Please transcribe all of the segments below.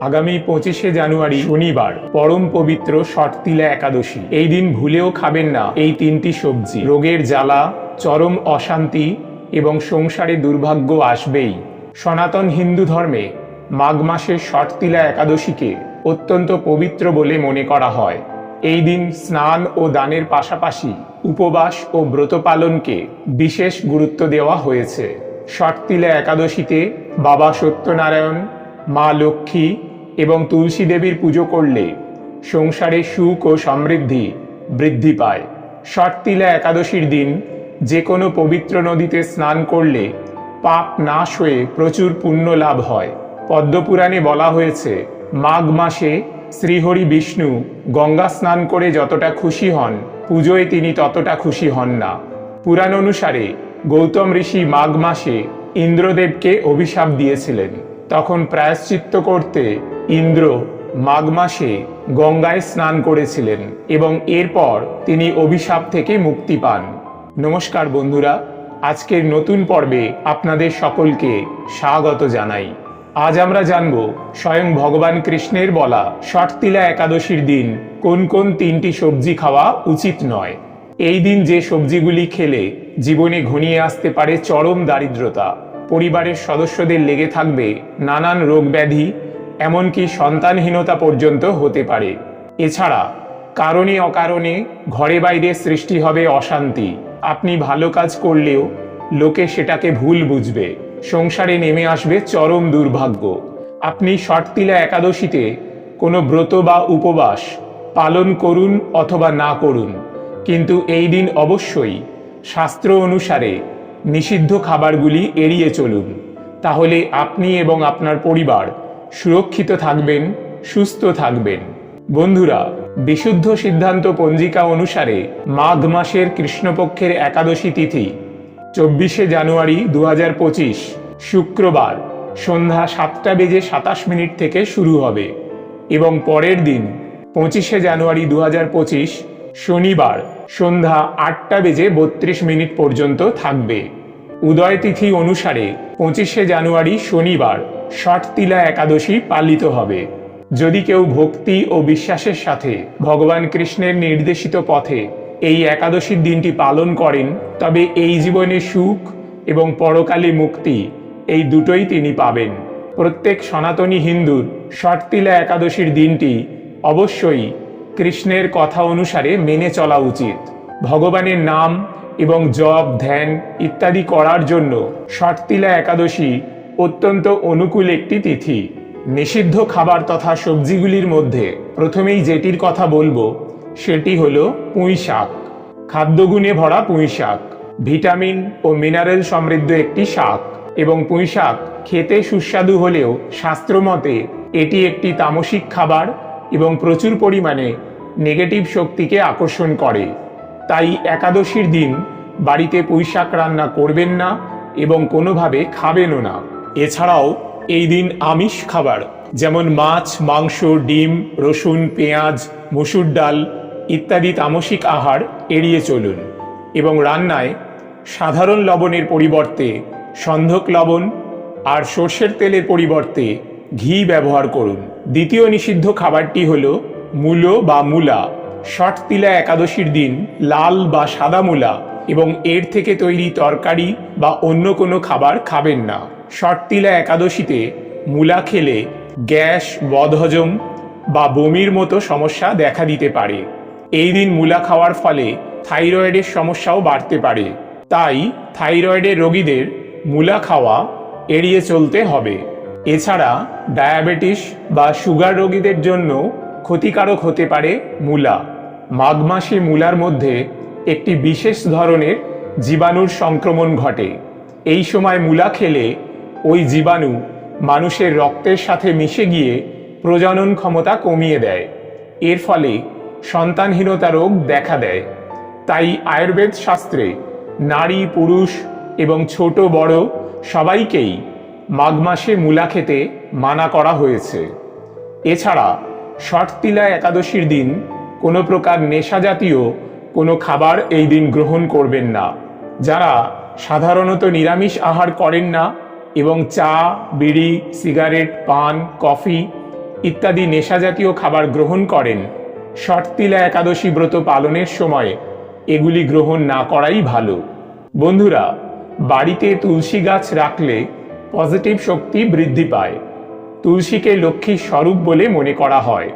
আগামী পঁচিশে জানুয়ারি শনিবার, পরম পবিত্র শর্তিলা একাদশী। এই দিন ভুলেও খাবেন না এই তিনটি সবজি। রোগের জ্বালা, চরম অশান্তি এবং সংসারে দুর্ভাগ্য আসবেই। সনাতন হিন্দু ধর্মে মাঘ মাসের শর্তিলা একাদশীকে অত্যন্ত পবিত্র বলে মনে করা হয়। এই দিন স্নান ও দানের পাশাপাশি উপবাস ও ব্রত পালনকে বিশেষ গুরুত্ব দেওয়া হয়েছে। শর্তিলা একাদশীতে বাবা সত্যনারায়ণ, মা লক্ষ্মী এবং তুলসী দেবীর পুজো করলে সংসারে সুখ ও সমৃদ্ধি বৃদ্ধি পায়। শর্তিলা একাদশীর দিন যে কোনো পবিত্র নদীতে স্নান করলে পাপ নাশ হয়ে প্রচুর পুণ্য লাভ হয়। পদ্মপুরাণে বলা হয়েছে, মাঘ মাসে শ্রীহরি বিষ্ণু গঙ্গা স্নান করে যতটা খুশি হন, পুজোয় তিনি ততটা খুশি হন না। পুরাণ অনুসারে গৌতম ঋষি মাঘ মাসে ইন্দ্রদেবকে অভিশাপ দিয়েছিলেন। তখন প্রায়শ্চিত্ত করতে ইন্দ্র মাঘ মাসে গঙ্গায় স্নান করেছিলেন এবং এরপর তিনি অভিশাপ থেকে মুক্তি পান। নমস্কার বন্ধুরা, আজকের নতুন পর্বে আপনাদের সকলকে স্বাগত জানাই। আজ আমরা জানব স্বয়ং ভগবান কৃষ্ণের বলা শর্তিলা একাদশীর দিন কোন কোন তিনটি সবজি খাওয়া উচিত নয়। এই দিন যে সবজিগুলি খেলে জীবনে ঘনিয়ে আসতে পারে চরম দারিদ্রতা। পরিবারের সদস্যদের লেগে থাকবে নানান রোগ ব্যাধি এমনকি সন্তানহীনতা পর্যন্ত হতে পারে। এছাড়া কারণে অকারণে ঘরে বাইরে সৃষ্টি হবে অশান্তি। আপনি ভালো কাজ করলেও লোকে সেটাকে ভুল বুঝবে। সংসারে নেমে আসবে চরম দুর্ভাগ্য। আপনি শর্তিলা একাদশীতে কোনো ব্রত বা উপবাস পালন করুন অথবা না করুন। কিন্তু এই দিন অবশ্যই শাস্ত্র অনুসারে নিষিদ্ধ খাবারগুলি এড়িয়ে চলুন। তাহলে আপনি এবং আপনার পরিবার সুরক্ষিত থাকবেন, সুস্থ থাকবেন। বন্ধুরা, বিশুদ্ধ সিদ্ধান্ত পঞ্জিকা অনুসারে মাঘ মাসের কৃষ্ণপক্ষের একাদশী তিথি, চব্বিশে জানুয়ারি দু শুক্রবার, সন্ধ্যা সাতটা বেজে সাতাশ মিনিট থেকে শুরু হবে। এবং পরের দিন, পঁচিশে জানুয়ারি দু শনিবার, সন্ধ্যা আটটা বেজে বত্রিশ মিনিট পর্যন্ত থাকবে। উদয় তিথি অনুসারে পঁচিশে জানুয়ারি শনিবার ষটতিলা একাদশী পালিত হবে। যদি কেউ ভক্তি ও বিশ্বাসের সাথে ভগবান কৃষ্ণের নির্দেশিত পথে এই একাদশীর দিনটি পালন করেন, তবে এই জীবনে সুখ এবং পরকালে মুক্তি এই দুটোই তিনি পাবেন। প্রত্যেক সনাতনী হিন্দুর শর্তিলা একাদশীর দিনটি অবশ্যই কৃষ্ণের কথা অনুসারে মেনে চলা উচিত। ভগবানের নাম এবং জপ, ধ্যান ইত্যাদি করার জন্য শর্তিলা একাদশী অত্যন্ত অনুকূল একটি তিথি। নিষিদ্ধ খাবার তথা সবজিগুলির মধ্যে প্রথমেই যেটির কথা বলব, সেটি হলো পুঁই শাক। খাদ্যগুণে ভরা পুঁই শাক। ভিটামিন ও মিনারেল সমৃদ্ধ একটি শাক। এবং পুঁই শাক খেতে সুস্বাদু হলেও শাস্ত্রমতে এটি একটি তামসিক খাবার এবং প্রচুর পরিমাণে নেগেটিভ শক্তিকে আকর্ষণ করে। তাই একাদশীর দিন বাড়িতে পুঁই শাক রান্না করবেন না এবং কোনোভাবে খাবেনও না। এছাড়াও এই দিন আমিষ খাবার, যেমন মাছ, মাংস, ডিম, রসুন, পেঁয়াজ, মসুর ডাল ইত্যাদি তামসিক আহার এড়িয়ে চলুন এবং রান্নায় সাধারণ লবণের পরিবর্তে সন্ধক লবণ আর সর্ষের তেলের পরিবর্তে ঘি ব্যবহার করুন। দ্বিতীয় নিষিদ্ধ খাবারটি হল মূলো বা মূলা। শর্টতিলা একাদশীর দিন লাল বা সাদা মূলা এবং এর থেকে তৈরি তরকারি বা অন্য কোনো খাবার খাবেন না। শর্তিলা একাদশীতে মূলা খেলে গ্যাস, বদহজম বা বমির মতো সমস্যা দেখা দিতে পারে। এই দিন মূলা খাওয়ার ফলে থাইরয়েডের সমস্যাও বাড়তে পারে। তাই থাইরয়েডের রোগীদের মূলা খাওয়া এড়িয়ে চলতে হবে। এছাড়া ডায়াবেটিস বা সুগার রোগীদের জন্য ক্ষতিকারক হতে পারে মূলা। মাঘ মাসে মূলার মধ্যে একটি বিশেষ ধরনের জীবাণুর সংক্রমণ ঘটে। এই সময় মূলা খেলে ওই জীবাণু মানুষের রক্তের সাথে মিশে গিয়ে প্রজনন ক্ষমতা কমিয়ে দেয়। এর ফলে সন্তানহীনতা রোগ দেখা দেয়। তাই আয়ুর্বেদ শাস্ত্রে নারী, পুরুষ এবং ছোট, বড় সবাইকেই মাঘ মাসে মূলা খেতে মানা করা হয়েছে। এছাড়া শর্তিলা একাদশীর দিন কোনো প্রকার নেশা জাতীয় কোনো খাবার এই দিন গ্রহণ করবেন না। যারা সাধারণত নিরামিষ আহার করেন না এবং চা, বিড়ি, সিগারেট, পান, কফি ইত্যাদি নেশাজাতীয় খাবার গ্রহণ করেন। শর্তিলা একাদশী ব্রত পালনের সময় এগুলি গ্রহণ না করাই ভালো। বন্ধুরা, বাড়িতে তুলসী গাছ রাখলে পজিটিভ শক্তি বৃদ্ধি পায়। তুলসীকে লক্ষ্মীর স্বরূপ বলে মনে করা হয়।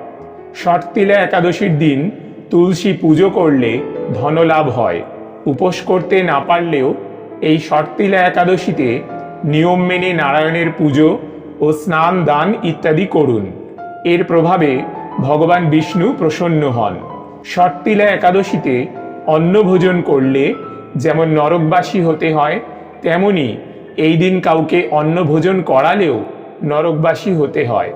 শর্তিলা একাদশীর দিন তুলসী পুজো করলে ধনলাভ হয়। উপোস করতে না পারলেও এই শর্তিলা একাদশীতে নিয়ম মেনে নারায়ণের পুজো ও স্নান, দান ইত্যাদি করুন। এর প্রভাবে ভগবান বিষ্ণু প্রসন্ন হন। শর্তিলা একাদশীতে অন্নভোজন করলে যেমন নরকবাসী হতে হয়, তেমনি এই দিন কাউকে অন্নভোজন করালেও নরকবাসী হতে হয়।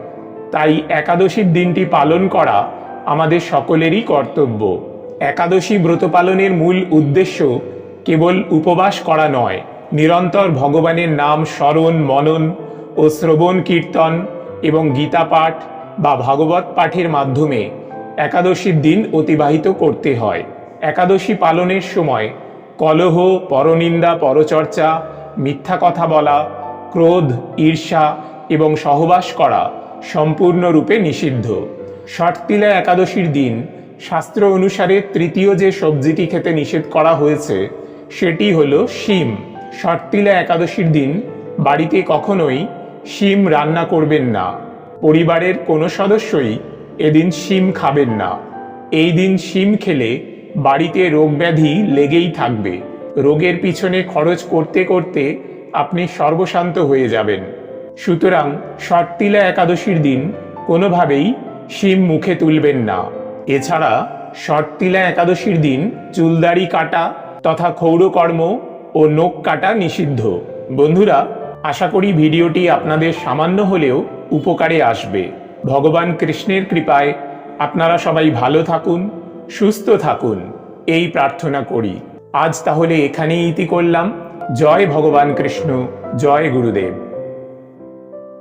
তাই একাদশীর দিনটি পালন করা আমাদের সকলেরই কর্তব্য। একাদশী ব্রত পালনের মূল উদ্দেশ্য কেবল উপবাস করা নয় নিরন্তর ভগবানের নাম স্মরণ, মনন ও শ্রবণ, কীর্তন এবং গীতা পাঠ বা ভাগবত পাঠের মাধ্যমে একাদশীর দিন অতিবাহিত করতে হয়। একাদশী পালনের সময় কলহ, পরনিন্দা, পরচর্চা, মিথ্যা কথা বলা, ক্রোধ, ঈর্ষা এবং সহবাস করা সম্পূর্ণরূপে নিষিদ্ধ। ষটতিলা একাদশীর দিন শাস্ত্র অনুসারে তৃতীয় যে সবজিটি খেতে নিষেধ করা হয়েছে, সেটি হলো শিম। ষটতিলা একাদশীর দিন বাড়িতে কখনোই শিম রান্না করবেন না। পরিবারের কোনো সদস্যই এদিন শিম খাবেন না। এই দিন শিম খেলে বাড়িতে রোগব্যাধি লেগেই থাকবে। রোগের পিছনে খরচ করতে করতে আপনি সর্বশান্ত হয়ে যাবেন। সুতরাং ষটতিলা একাদশীর দিন কোনোভাবেই শিম মুখে তুলবেন না। এছাড়া ষটতিলা একাদশীর দিন চুলদাড়ি কাটা তথা ক্ষৌরকর্ম ও নখ কাটা নিষিদ্ধ। বন্ধুরা, আশা করি ভিডিওটি আপনাদের সামান্য হলেও উপকারে আসবে। ভগবান কৃষ্ণের কৃপায় আপনারা সবাই ভালো থাকুন, সুস্থ থাকুন, এই প্রার্থনা করি। আজ তাহলে এখানেই ইতি করলাম। জয় ভগবান কৃষ্ণ, জয় গুরুদেব।